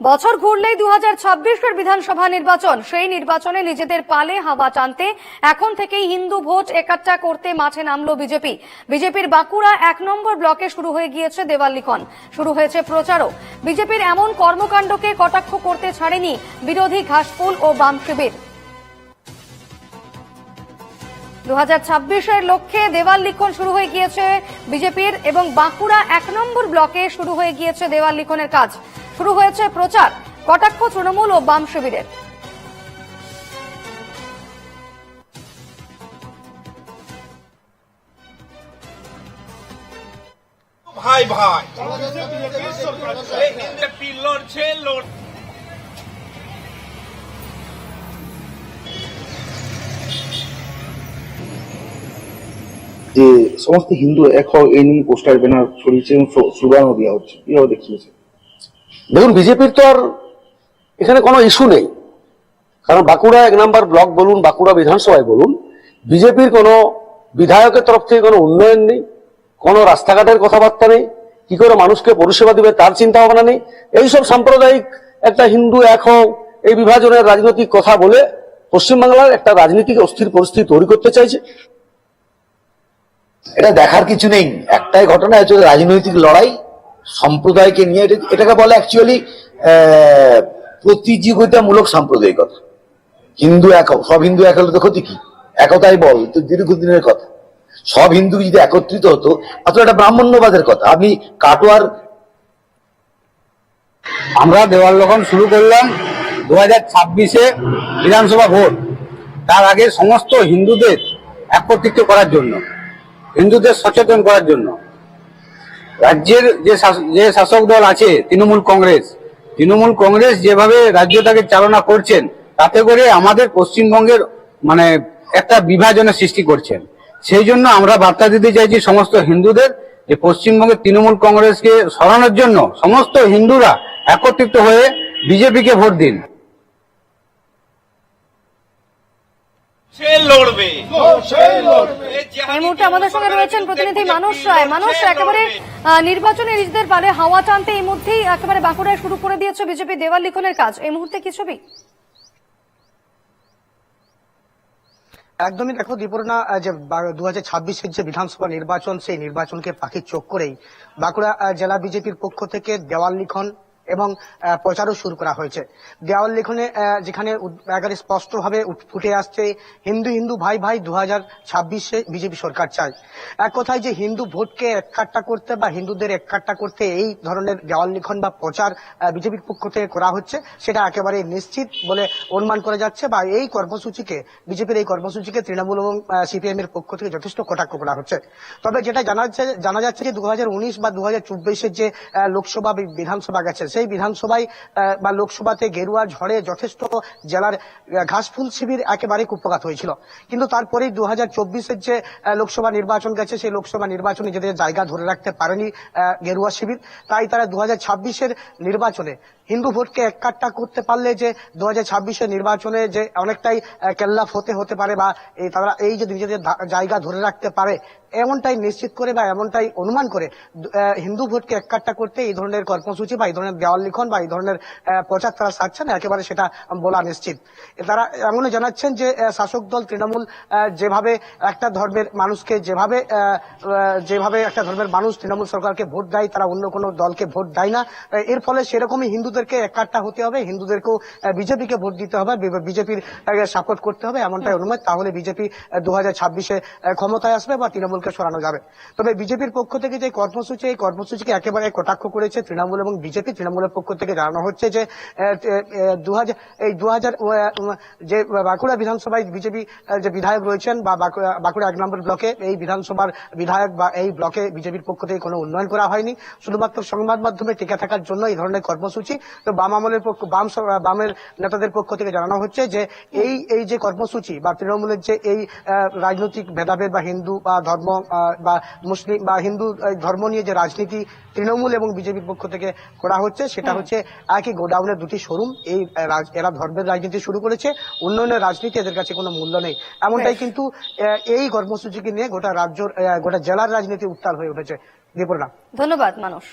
বছর ঘুরলেই দু হাজার বিধানসভা নির্বাচন। সেই নির্বাচনে নিজেদের পালে হাওয়া টানতে এখন থেকেই হিন্দু ভোট একাট্টা করতে মাঠে নামলো বিজেপি। বিজেপির বাঁকুড়া এক নম্বর ব্লকে শুরু হয়ে গিয়েছে দেওয়ালিখন। শুরু হয়েছে প্রচারও। বিজেপির এমন কর্মকাণ্ডকে কটাক্ষ করতে ছাড়েনি বিরোধী ঘাসফুল ও বাম শিবির। দু হাজার ছাব্বিশের লক্ষ্যে দেওয়াল লিখন শুরু হয়ে গিয়েছে বিজেপির এবং বাঁকুড়া এক নম্বর ব্লকে শুরু হয়ে গিয়েছে দেওয়াল লিখনের কাজ। শুরু হয়েছে প্রচার। কটাক্ষ তৃণমূল ও বাম শিবিরের। ভাই ভাই। বিজেপি লড়ছে যে সমস্ত হিন্দু এক হও এই নিয়ে পোস্টার ব্যানার ছড়িয়েছে এবং স্লো- স্লোগানও দেওয়া হচ্ছে। কীভাবে দেখিয়েছে দেখুন, বিজেপির তো আর এখানে কোনো ইস্যু নেই। কারণ বাঁকুড়া এক নাম্বার ব্লক বলুন, বাঁকুড়া বিধানসভায় বলুন, বিজেপির কোনো বিধায়কের তরফ থেকে কোনো উন্নয়ন নেই, কোনো রাস্তাঘাটের কথাবার্তা নেই, কি করে মানুষকে পরিষেবা দিবে তার চিন্তা ভাবনা নেই। এইসব সাম্প্রদায়িক একটা হিন্দু এক হও, এই বিভাজনের রাজনৈতিক কথা বলে পশ্চিমবাংলার একটা রাজনীতিক অস্থির পরিস্থিতি তৈরি করতে চাইছে। এটা দেখার কিছু নেই। একটাই ঘটনা রাজনৈতিক লড়াই। সম্প্রদায়কে নিয়ে এটাকে বলে অ্যাকচুয়ালি প্রতিযোগিতামূলক সাম্প্রদায়িকতা। হিন্দু এক, সব হিন্দু এক হলে তো ক্ষতি কি? একতাই বল, তো দীর্ঘদিনের কথা। সব হিন্দু যদি একত্রিত হতো অথবা এটা ব্রাহ্মণ্যবাদের কথা। আপনি কাটোয়ার, আমরা দেওয়াল লক্ষণ শুরু করলাম দু হাজার ছাব্বিশে বিধানসভা ভোট। তার আগে সমস্ত হিন্দুদের একত্রিত করার জন্য, হিন্দুদের সচেতন করার জন্য। রাজ্যের যে যে শাসক দল আছে, তৃণমূল কংগ্রেস তৃণমূল কংগ্রেস যেভাবে রাজ্যটাকে চালনা করছেন, তাতে করে আমাদের পশ্চিমবঙ্গের মানে একটা বিভাজনের সৃষ্টি করছেন। সেই জন্য আমরা বার্তা দিতে চাইছি সমস্ত হিন্দুদের যে পশ্চিমবঙ্গের তৃণমূল কংগ্রেসকে সরানোর জন্য সমস্ত হিন্দুরা একত্রিত হয়ে বিজেপিকে ভোট দিন। এই মুহূর্তে আমাদের সঙ্গে রয়েছেন প্রতিনিধি মানুষ রায়। মানুষ একেবারে আহ, নির্বাচনে নিজেদের হাওয়া টানতে এই মধ্যেই একেবারে বাঁকুড়ায় শুরু করে দিয়েছে বিজেপি দেওয়াল লিখনের কাজ। এই মুহূর্তে কি ছবি? একদমই দেখো দীপর্ণা যে দু হাজার ছাব্বিশের যে বিধানসভা নির্বাচন সেই নির্বাচনকে পাখির চোখ করেই বাঁকুড়া জেলা বিজেপির পক্ষ থেকে দেওয়াল লিখন এবং প্রচারও শুরু করা হয়েছে। দেওয়াল লিখনে যেখানে একেবারে স্পষ্টভাবে ফুটে আসছে, হিন্দু হিন্দু ভাই ভাই দু হাজার ছাব্বিশে বিজেপি সরকার চায়। এক কথায় যে হিন্দু ভোটকে এককাট্টা করতে বা হিন্দুদের এককাট্টা করতে এই ধরনের দেওয়াল লিখন বা প্রচার বিজেপির পক্ষ থেকে করা হচ্ছে, সেটা একেবারে নিশ্চিত বলে অনুমান করা যাচ্ছে বা এই কর্মসূচিকে, বিজেপির এই কর্মসূচিকে তৃণমূল এবং সিপিএম এর পক্ষ থেকে যথেষ্ট কটাক্ষ করা হচ্ছে। তবে যেটা জানা যাচ্ছে জানা যাচ্ছে যে দু বা দু হাজার যে লোকসভা বিধানসভা গেছে সেই বিধানসভায় বা লোকসভাতে গেরুয়া ঝড়ে যথেষ্ট জেলার ঘাসফুল শিবির একেবারে কুপঘাত হয়েছিল। কিন্তু তারপরেই দু হাজার যে লোকসভা নির্বাচন গেছে, সেই লোকসভা নির্বাচনে নিজেদের জায়গা ধরে রাখতে পারেনি গেরুয়া শিবির। তাই তারা দু হাজার নির্বাচনে হিন্দু ভোটকে এককাট্টা করতে পারলে যে দু হাজার নির্বাচনে যে অনেকটাই কেল্লাফ হতে হতে পারে বা তারা এই যে নিজেদের জায়গা ধরে রাখতে পারে এমনটাই নিশ্চিত করে বা এমনটাই অনুমান করে হিন্দু ভোটকে এককাট্টা করতে এই ধরনের কর্মসূচি বা এই ধরনের দেওয়াল লিখন বা এই ধরনের প্রচার তারা সারছেন একেবারে সেটা বলা নিশ্চিত। তারা এমনও জানাচ্ছেন যে শাসক দল তৃণমূল যেভাবে একটা ধর্মের মানুষকে যেভাবে যেভাবে একটা ধর্মের মানুষ তৃণমূল সরকারকে ভোট দেয়, তারা অন্য কোনো দলকে ভোট দেয় না। এর ফলে সেরকমই হিন্দুদেরকে একাট্টা হতে হবে, হিন্দুদেরকেও বিজেপিকে ভোট দিতে হবে বিজেপির সাপোর্ট করতে হবে, এমনটাই অনুমান। তাহলে বিজেপি দু হাজার ছাব্বিশে ক্ষমতায় আসবে বা তৃণমূলকে সরানো যাবে। তবে বিজেপির পক্ষ থেকে যে কর্মসূচি, এই কর্মসূচিকে একেবারে কটাক্ষ করেছে তৃণমূল এবং বিজেপি। তৃণমূলের পক্ষ থেকে জানানো হচ্ছে যে দু হাজার এই দু হাজার যে বাঁকুড়া বিধানসভায় বিজেপি যে বিধায়ক রয়েছেন বা বাঁকুড়া এক নম্বর ব্লকে, এই বিধানসভার বিধায়ক বা এই ব্লকে বিজেপির পক্ষ থেকে কোনো উন্নয়ন করা হয়নি। শুধুমাত্র সংবাদ মাধ্যমে টিকে থাকার জন্য এই ধরনের কর্মসূচি। তো বাম আমলের পক্ষ, বাম বামের নেতাদের পক্ষ থেকে জানানো হচ্ছে যে, এই এই যে কর্মসূচি বা তৃণমূলের যে এই রাজনৈতিক ভেদাভেদ বা হিন্দু বা ধর্ম বা মুসলিম বা হিন্দু ধর্ম নিয়ে যে রাজনীতি তৃণমূল এবং বিজেপির পক্ষ থেকে করা হচ্ছে সেটা হচ্ছে একই গোডাউনের দুটি শোরুম। এই এরা ধর্মের রাজনীতি শুরু করেছে। উন্নয়নের রাজনীতি এদের কাছে কোনো মূল্য নেই। এমনটাই কিন্তু এই কর্মসূচিকে নিয়ে গোটা রাজ্য গোটা জেলার রাজনীতি উত্তাল হয়ে উঠেছে। দীপনা ধন্যবাদ মানুষ